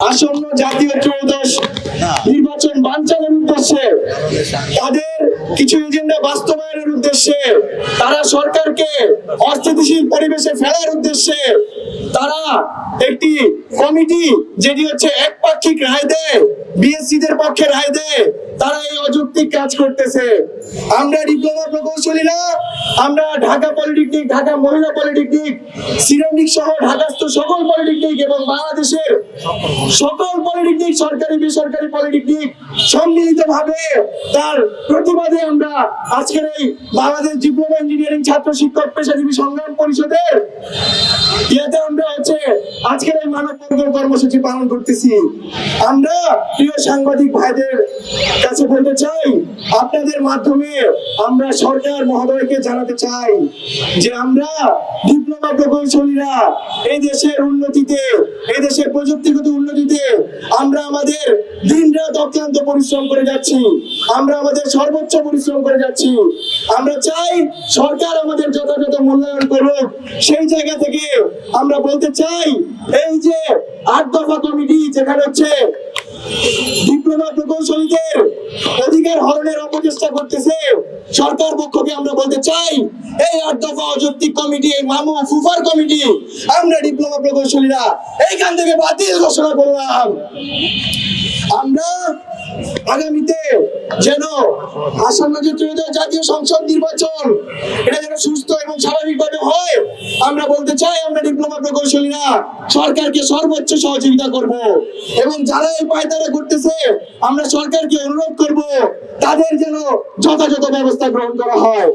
আসন্ন জাতীয় ত্রয়োদশ নির্বাচন বাঞ্চালের উদ্দেশ্যে তাদের কিছু এজেন্ডা বাস্তবায়নের উদ্দেশ্যে, তারা সরকারকে অস্থিতিশীল পরিবেশে ফেলার উদ্দেশ্যে তারা একটি কমিটি যেটি হচ্ছে একপাক্ষিক রায় দেয় বিএসসি দের পক্ষে রায় দেয়, তারা এই অযৌক্তিক কাজ করতেছে। আমরা ডিপ্লোমা প্রকৌশলীরা আমরা ঢাকা পলিটেকনিক, ঢাকা মহিলা পলিটেকনিক, সিরামিক সহ ঢাকাস্থ সকল পলিটেকনিক এবং বাংলাদেশের সকল পলিটেকনিক, সরকারি, বেসরকারি পলিটেকনিক সম্মিলিত ভাবে তার প্রতিবাদে আমরা আজকের এই বাংলাদেশ ডিপ্লোমা ইঞ্জিনিয়ারিং ছাত্র শিক্ষক পেশাজীবী সংগ্রাম পরিষদের ইয়াতে আমরা আজকের এই কর্মসূচি পালন করতেছি। আমরা প্রিয় সাংবাদিক ভাইদের কাছে বলতে চাই, আপনাদের মাধ্যমে আমরা সরকার মহোদয়কে জানাতে চাই যে আমরা ডিপ্লোমা প্রকৌশলীরা এই দেশের উন্নতিতে, এই দেশের প্রযুক্তিগত উন্নতিতে আমরা আমাদের দিন রাত অক্লান্ত পরিশ্রম করে যাচ্ছি। আমরা আমাদের সর্বোচ্চ পরিশ্রম করে যাচ্ছি। আমরা চাই সরকার আমাদের যথাযথ মূল্যায়ন করুক, সেই জায়গা থেকে আমরা বলতে চাই, এই যে আট দফা কমিটি যেখানে হচ্ছে ডিপ্লোমা প্রকৌশলীদের অধিকার হরণের অপচেষ্টা করতেছে, সরকার পক্ষকে আমরা বলতে চাই, এই আট দফা অযৌক্তিক কমিটি, এই মামু ফুফার কমিটি, আমরা ডিপ্লোমা প্রকৌশলীরা এইখান থেকে বাতিল ঘোষণা করলাম। আমরা আগামীতে যেন আসন্ন যে ত্রয়োদশ জাতীয় সংসদ নির্বাচন, এটা যেন সুস্থ এবং স্বাভাবিকভাবে হয়, আমরা বলতে চাই আমরা ডিপ্লোমা প্রকৌশলীরা সরকারকে সর্বোচ্চ সহযোগিতা করব এবং যারা এই পায়তারা করতেছে, আমরা সরকারকে অনুরোধ করব তাদের যেন যথাযথ ব্যবস্থা গ্রহণ করা হয়।